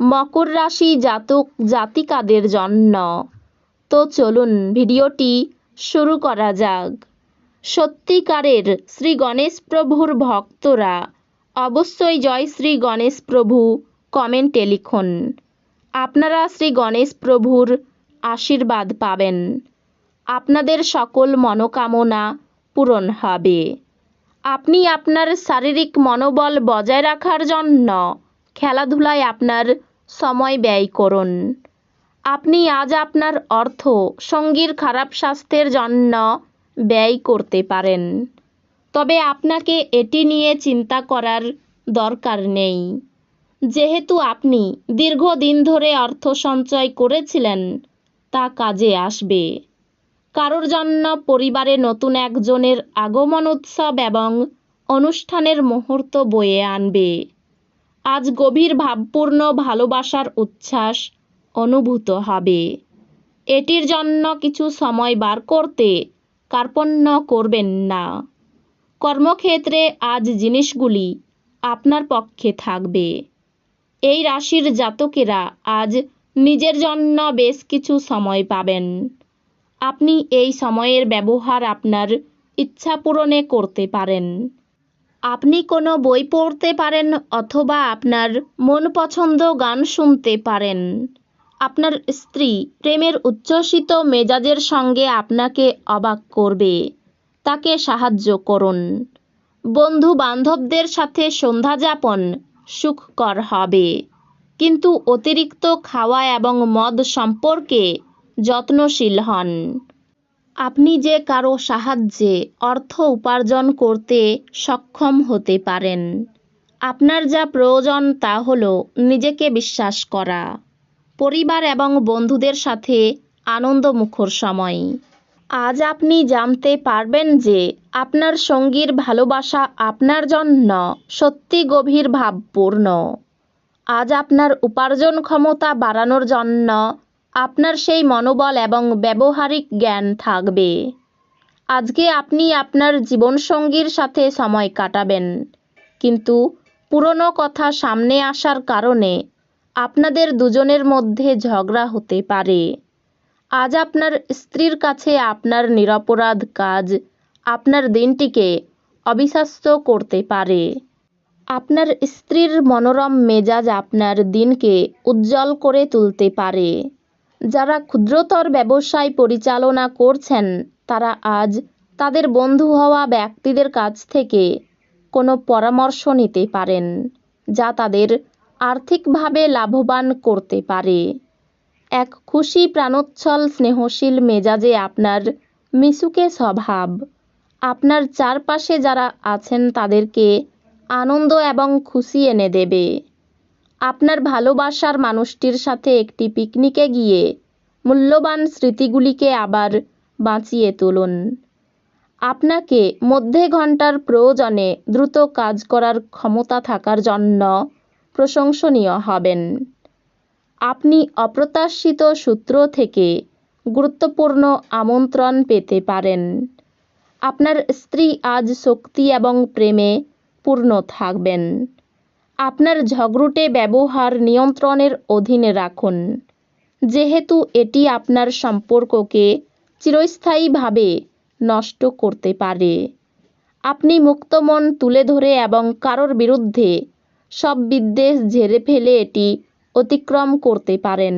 মকর রাশি জাতক, জাতিকাদের জন্য। তো চলুন ভিডিওটি শুরু করা যাক। সত্যিকারের শ্রী গণেশ প্রভুর ভক্তরা অবশ্যই জয় শ্রী গণেশ প্রভু কমেন্টে লিখুন। আপনারা শ্রী গণেশ প্রভুর আশীর্বাদ পাবেন। আপনাদের সকল মনোকামনা পূরণ হবে। আপনি আপনার শারীরিক মনোবল বজায় রাখার জন্য খেলাধুলায় আপনার সময় ব্যয় করুন। আপনি আজ আপনার অর্থ সঙ্গীর খারাপ স্বাস্থ্যের জন্য ব্যয় করতে পারেন। তবে আপনাকে এটি নিয়ে চিন্তা করার দরকার নেই। যেহেতু আপনি দীর্ঘদিন ধরে অর্থ সঞ্চয় করেছিলেন, তা কাজে আসবে। কারোর জন্য পরিবারে নতুন একজনের আগমন উৎসব এবং অনুষ্ঠানের মুহূর্ত বয়ে আনবে। আজ গভীর ভাবপূর্ণ ভালোবাসার উচ্ছ্বাস অনুভূত হবে। এটির জন্য কিছু সময় বার করতে কার্পণ্য করবেন না। কর্মক্ষেত্রে আজ জিনিসগুলি আপনার পক্ষে থাকবে। এই রাশির জাতকেরা আজ নিজের জন্য বেশ কিছু সময় পাবেন। আপনি এই সময়ের ব্যবহার আপনার ইচ্ছা পূরণে করতে পারেন। আপনি কোনো বই পড়তে পারেন অথবা আপনার মন পছন্দ গান শুনতে পারেন। আপনার স্ত্রী প্রেমের উচ্ছ্বসিত মেজাজের সঙ্গে আপনাকে অবাক করবে। তাকে সাহায্য করুন। বন্ধু বান্ধবদের সাথে সন্ধ্যা যাপন সুখকর হবে। কিন্তু অতিরিক্ত খাওয়া এবং মদ সম্পর্কে যত্নশীল হন। আপনি যে কারও সাহায্যে অর্থ উপার্জন করতে সক্ষম হতে পারেন। আপনার যা প্রয়োজন তা হল নিজেকে বিশ্বাস করা। পরিবার এবং বন্ধুদের সাথে আনন্দমুখর সময়। আজ আপনি জানতে পারবেন যে আপনার সঙ্গীর ভালোবাসা আপনার জন্য সত্যি গভীর ভাবপূর্ণ। আজ আপনার উপার্জন ক্ষমতা বাড়ানোর জন্য আপনার সেই মনোবল এবং ব্যবহারিক জ্ঞান থাকবে। আজকে আপনি আপনার জীবনসঙ্গীর সাথে সময় কাটাবেন। কিন্তু পুরনো কথা সামনে আসার কারণে আপনাদের দুজনের মধ্যে ঝগড়া হতে পারে। আজ আপনার স্ত্রীর কাছে আপনার নিরপরাধ কাজ আপনার দিনটিকে অবিশ্বাস্য করতে পারে। আপনার স্ত্রীর মনোরম মেজাজ আপনার দিনকে উজ্জ্বল করে তুলতে পারে। যারা ক্ষুদ্রতর ব্যবসায় পরিচালনা করছেন, তারা আজ তাদের বন্ধু হওয়া ব্যক্তিদের কাছ থেকে কোনো পরামর্শ নিতে পারেন, যা তাদের আর্থিকভাবে লাভবান করতে পারে। এক খুশি প্রাণোচ্ছল স্নেহশীল মেজাজে আপনার মিশুকে স্বভাব, আপনার চারপাশে যারা আছেন তাদেরকে আনন্দ এবং খুশি এনে দেবে। আপনার ভালোবাসার মানুষটির সাথে একটি পিকনিকে গিয়ে মূল্যবান স্মৃতিগুলিকে আবার বাঁচিয়ে তুলুন। আপনাকে মধ্যে ঘণ্টার প্রয়োজনে দ্রুত কাজ করার ক্ষমতা থাকার জন্য প্রশংসনীয় হবেন। আপনি অপ্রত্যাশিত সূত্র থেকে গুরুত্বপূর্ণ আমন্ত্রণ পেতে পারেন। আপনার স্ত্রী আজ শক্তি এবং প্রেমে পূর্ণ থাকবেন। আপনার ঝগড়ুটে ব্যবহার নিয়ন্ত্রণের অধীনে রাখুন। যেহেতু এটি আপনার সম্পর্ককে চিরস্থায়ীভাবে নষ্ট করতে পারে। আপনি মুক্তমন তুলে ধরে এবং কারোর বিরুদ্ধে সব বিদ্বেষ ঝেড়ে ফেলে এটি অতিক্রম করতে পারেন।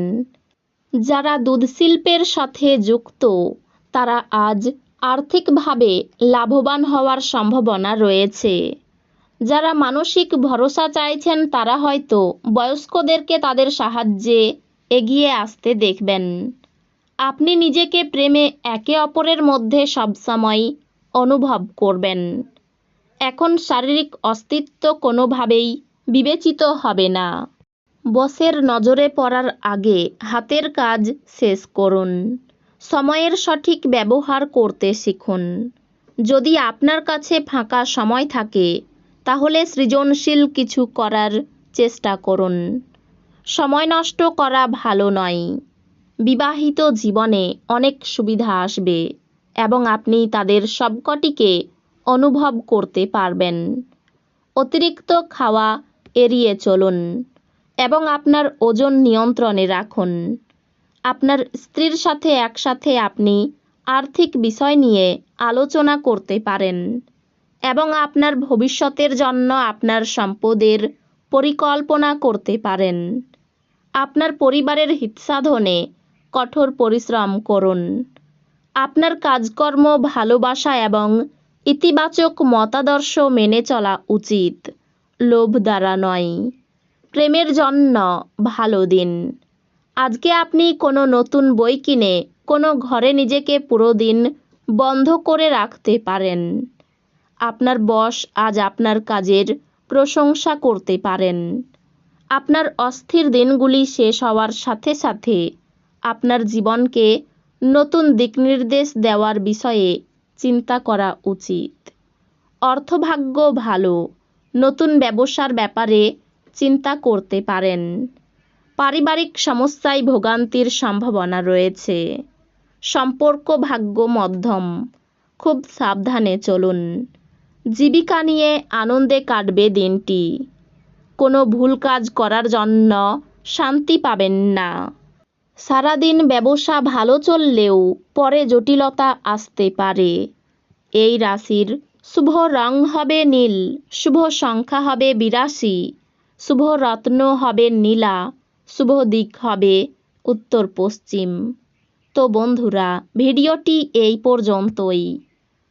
যারা দুধ শিল্পের সাথে যুক্ত, তারা আজ আর্থিকভাবে লাভবান হওয়ার সম্ভাবনা রয়েছে। যারা মানসিক ভরসা চাইছেন তারা হয়তো বয়স্কদেরকে তাদের সাহায্যে এগিয়ে আসতে দেখবেন। আপনি নিজেকে প্রেমে একে অপরের মধ্যে সবসময় অনুভব করবেন। এখন শারীরিক অস্তিত্ব কোনোভাবেই বিবেচিত হবে না। বসের নজরে পড়ার আগে হাতের কাজ শেষ করুন। সময়ের সঠিক ব্যবহার করতে শিখুন। যদি আপনার কাছে ফাঁকা সময় থাকে তাহলে সৃজনশীল কিছু করার চেষ্টা করুন। সময় নষ্ট করা ভালো নয়। বিবাহিত জীবনে অনেক সুবিধা আসবে এবং আপনি তাদের সবকটিকে অনুভব করতে পারবেন। অতিরিক্ত খাওয়া এড়িয়ে চলুন এবং আপনার ওজন নিয়ন্ত্রণে রাখুন। আপনার স্ত্রীর সাথে একসাথে আপনি আর্থিক বিষয় নিয়ে আলোচনা করতে পারেন। এবং আপনার ভবিষ্যতের জন্য আপনার সম্পদের পরিকল্পনা করতে পারেন। আপনার পরিবারের হিতসাধনে কঠোর পরিশ্রম করুন। আপনার কাজকর্ম, ভালোবাসা এবং ইতিবাচক মতাদর্শ মেনে চলা উচিত। লোভ দ্বারা নয়। প্রেমের জন্য ভালো দিন। আজকে আপনি কোনো নতুন বই কিনে কোনো ঘরে নিজেকে পুরো দিন বন্ধ করে রাখতে পারেন। আপনার বস আজ আপনার কাজের প্রশংসা করতে পারেন। আপনার অস্থির দিনগুলি শেষ হওয়ার সাথে সাথে আপনার জীবনকে নতুন দিকনির্দেশ দেওয়ার বিষয়ে চিন্তা করা উচিত। অর্থভাগ্য ভালো, নতুন ব্যবসার ব্যাপারে চিন্তা করতে পারেন। পারিবারিক সমস্যায় ভোগান্তির সম্ভাবনা রয়েছে। সম্পর্ক ভাগ্য মধ্যম, খুব সাবধানে চলুন। জীবিকা নিয়ে আনন্দে কাটবে দিনটি। কোনো ভুল কাজ করার জন্য শান্তি পাবেন না। সারাদিন ব্যবসা ভালো চললেও পরে জটিলতা আসতে পারে। এই রাশির শুভ রং হবে নীল, শুভ সংখ্যা হবে বিরাশি, শুভ রত্ন হবে নীলা, শুভ দিক হবে উত্তর পশ্চিম। তো বন্ধুরা, ভিডিওটি এই পর্যন্তই।